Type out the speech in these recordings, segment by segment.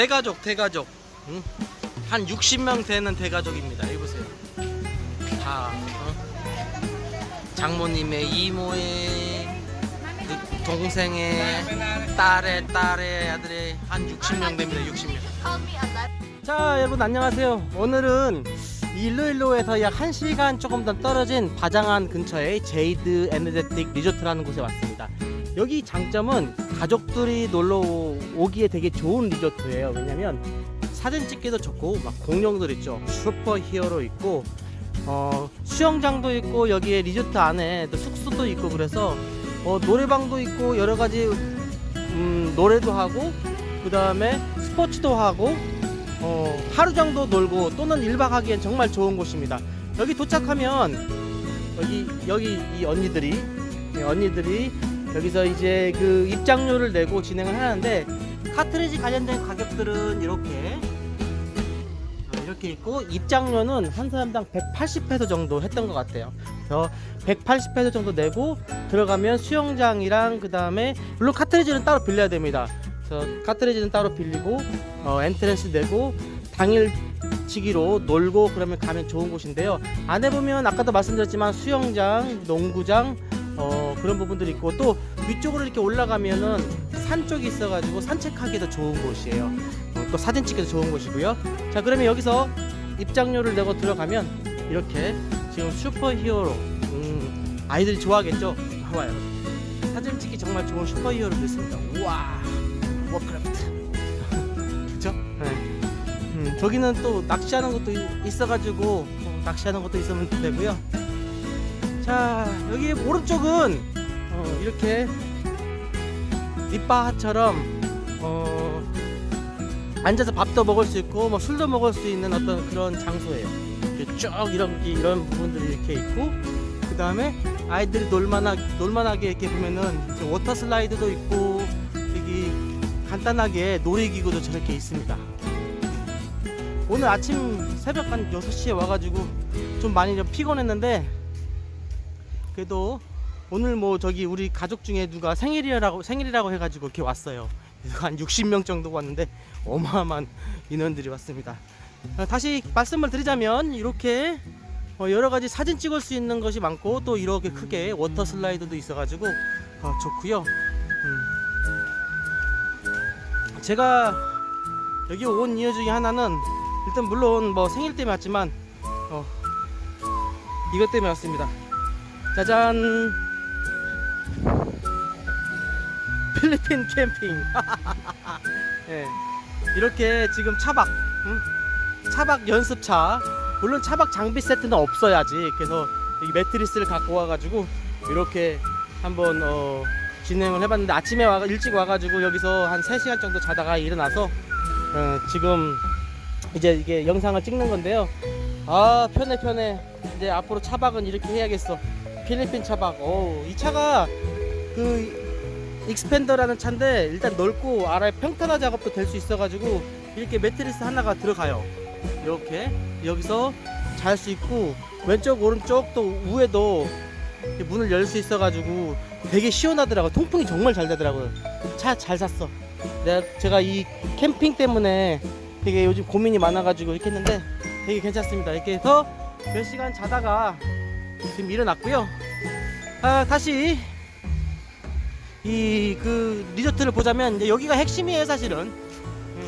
대가족 대가족. 응? 한 60명 되는 대가족입니다. 여기 보세요. 다 어? 장모님의 이모의 그 동생의 딸의 딸의 아들의 한 60명 됩니다. 60명. 자 여러분 안녕하세요. 오늘은 일로일로에서 약 1시간 조금 더 떨어진 바장안 근처에 제이드 에너제틱 리조트라는 곳에 왔습니다. 여기 장점은 가족들이 놀러 오기에 되게 좋은 리조트예요 왜냐면 사진 찍기도 좋고 막 공룡들 있죠 슈퍼 히어로 있고 어, 수영장도 있고 여기에 리조트 안에 또 숙소도 있고 그래서 어, 노래방도 있고 여러 가지 음, 노래도 하고 그 다음에 스포츠도 하고 어, 하루 정도 놀고 또는 1박 하기엔 정말 좋은 곳입니다. 여기 도착하면 여기 여기 이 언니들이 네, 언니들이 여기서 이제 그 입장료를 내고 진행을 하는데 카트리지 관련된 가격들은 이렇게 어, 이렇게 있고 입장료는 한 사람당 180페소 정도 했던 것 같아요. 그래서 180페소 정도 내고 들어가면 수영장이랑 그 다음에 물론 카트리지는 따로 빌려야 됩니다. 그래서 카트리지는 따로 빌리고 어, 엔트랜스 내고 당일 치기로 놀고 그러면 가면 좋은 곳인데요. 안에 보면 아까도 말씀드렸지만 수영장, 농구장 어, 그런 부분들이 있고 또 위쪽으로 이렇게 올라가면은 산 쪽이 있어가지고 산책하기도 좋은 곳이에요. 어, 또 사진 찍기도 좋은 곳이고요. 자 그러면 여기서 입장료를 내고 들어가면 이렇게 지금 슈퍼 히어로 음, 아이들이 좋아하겠죠? 봐봐요. 사진 찍기 정말 좋은 슈퍼 히어로도 있습니다. 우와 워크래프트 그쵸? 네. 음, 저기는 또 낚시하는 것도 이- 있어가지고 어, 낚시하는 것도 있으면 되고요. 자 여기 오른쪽은 어, 이렇게 밑바처럼 어, 앉아서 밥도 먹을 수 있고 뭐 술도 먹을 수 있는 어떤 그런 장소예요. 이렇게 쭉 이런 이런 부분들이 이렇게 있고 그 다음에 아이들이 놀만하 놀만하게 이렇게 보면은 워터 슬라이드도 있고 여기 간단하게 놀이기구도 저렇게 있습니다. 오늘 아침 새벽 한 6시에 와가지고 좀 많이 좀 피곤했는데 그래도 오늘 뭐 저기 우리 가족 중에 누가 생일이라고 생일이라고 해가지고 이렇게 왔어요. 한 60명 정도 왔는데 어마어마한 인원들이 왔습니다. 어, 다시 말씀을 드리자면 이렇게 어, 여러 가지 사진 찍을 수 있는 것이 많고 또 이렇게 크게 워터 슬라이드도 있어가지고 어, 좋고요. 음. 제가 여기 온 이유 중에 하나는 일단 물론 뭐 생일 때문에 왔지만 어, 이것 때문에 왔습니다. 짜잔. 필리핀 캠핑. 예, 이렇게 지금 차박 응? 차박 연습차. 물론 차박 장비 세트는 없어야지. 그래서 여기 매트리스를 갖고 와가지고 이렇게 한번 어, 진행을 해봤는데 아침에 와 일찍 와가지고 여기서 한 3시간 정도 자다가 일어나서 어, 지금 이제 이게 영상을 찍는 건데요. 아 편해 편해. 이제 앞으로 차박은 이렇게 해야겠어 필리핀 차박. 어이 차가 그 익스펜더라는 차인데 일단 넓고 아래 평탄화 작업도 될 수 있어가지고 이렇게 매트리스 하나가 들어가요. 이렇게 여기서 잘 수 있고 왼쪽 오른쪽 또 위에도 이렇게 문을 열 수 있어가지고 되게 시원하더라고 통풍이 정말 잘 되더라고요. 차 잘 샀어. 내가 제가 이 캠핑 때문에 되게 요즘 고민이 많아가지고 이렇게 했는데 되게 괜찮습니다. 이렇게 해서 몇 시간 자다가 지금 일어났고요. 아 다시 이 그 리조트를 보자면 여기가 핵심이에요 사실은. 예.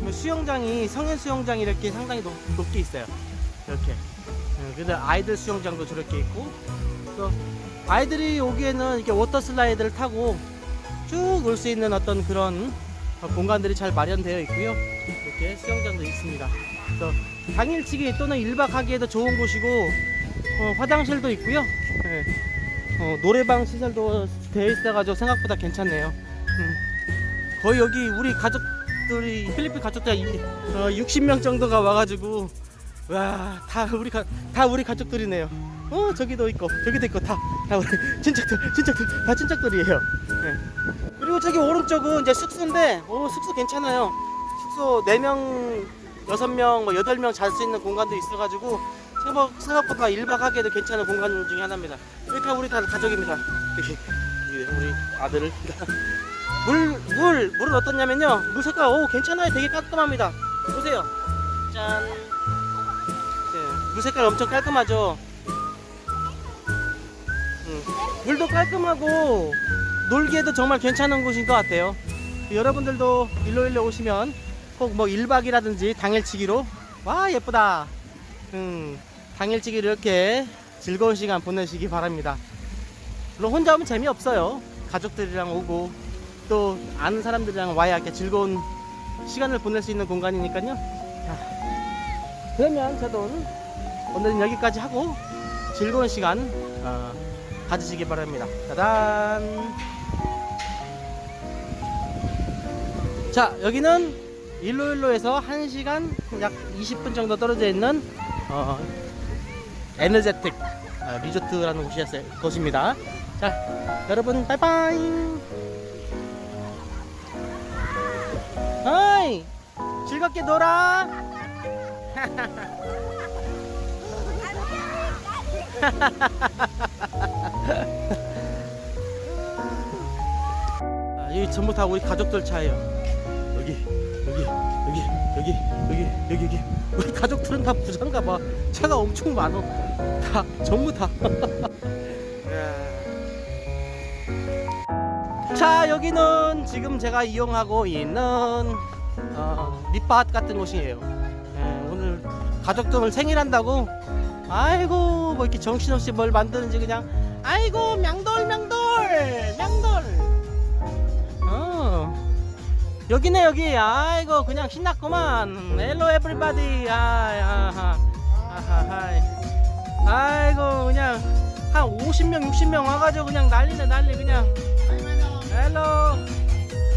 뭐 수영장이 성인 수영장이 이렇게 상당히 높, 높게 있어요. 이렇게. 예, 그래서 아이들 수영장도 저렇게 있고. 또 아이들이 오기에는 이렇게 워터 슬라이드를 타고 쭉놀수 있는 어떤 그런 어, 공간들이 잘 마련되어 있고요. 이렇게 수영장도 있습니다. 그래서 당일치기 또는 1박 하기에도 좋은 곳이고 어, 화장실도 있고요 예. 어, 노래방 시설도 되어 있어가지고 생각보다 괜찮네요. 음. 거의 여기 우리 가족들이 필리핀 가족들 이- 어, 60명 정도가 와가지고 와 다 우리 가, 다 우리 가족들이네요. 어 저기도 있고 저기도 있고 다 다 우리 친척들 친척들 다 친척들이에요. 예. 그리고 저기 오른쪽은 이제 숙소인데 오 숙소 괜찮아요. 숙소 4명 6명 뭐 8명 잘 수 있는 공간도 있어가지고 생각, 생각보다 1박 하기에도 괜찮은 공간 중에 하나입니다. 여기 다 우리 다 가족입니다. 여기 우리 아들을 물, 물, 물은 어떻냐면요. 물 색깔, 오, 괜찮아요. 되게 깔끔합니다. 보세요. 짠. 네, 물 색깔 엄청 깔끔하죠. 음, 물도 깔끔하고, 놀기에도 정말 괜찮은 곳인 것 같아요. 여러분들도 일로 일로 오시면 꼭 뭐 1박이라든지 당일치기로, 와, 예쁘다. 음, 당일치기로 이렇게 즐거운 시간 보내시기 바랍니다. 물론 혼자 오면 재미없어요. 가족들이랑 오고 또 아는 사람들이랑 와야 이렇게 즐거운 시간을 보낼 수 있는 공간이니까요. 자, 그러면 저도 오늘은 여기까지 하고 즐거운 시간 어, 가지시기 바랍니다. 짜잔. 자, 여기는 일로일로에서 1시간 약 20분 정도 떨어져 있는 어, 에너제틱 어, 리조트라는 곳이었어요. 곳입니다. 자, 여러분 빠이빠이. 어이, 즐겁게 놀아. 아, 여기 전부 다 우리 가족들 차예요. 여기, 여기, 여기, 여기, 여기, 여기, 여기. 우리 가족들은 다 부자인가 봐. 차가 엄청 많어. 다 전부 다. 자 여기는 지금 제가 이용하고 있는 어, 밑밭 같은 곳이에요. 예, 오늘 가족들 생일한다고 아이고 뭐 이렇게 정신없이 뭘 만드는지 그냥 아이고 명돌 명돌 명돌 어 여기네 여기. 아이고 그냥 신났구만. 헬로 에브리바디 아하하 아하하 아이고 그냥 한 50명 60명 와가지고 그냥 난리네 난리 그냥. 헬로.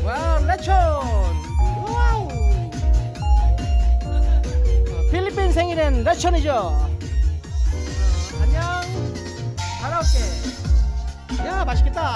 와우 레촌. 와우. 어, 필리핀 생일엔 레촌이죠. 어, 안녕. 잘 올게 야 맛있겠다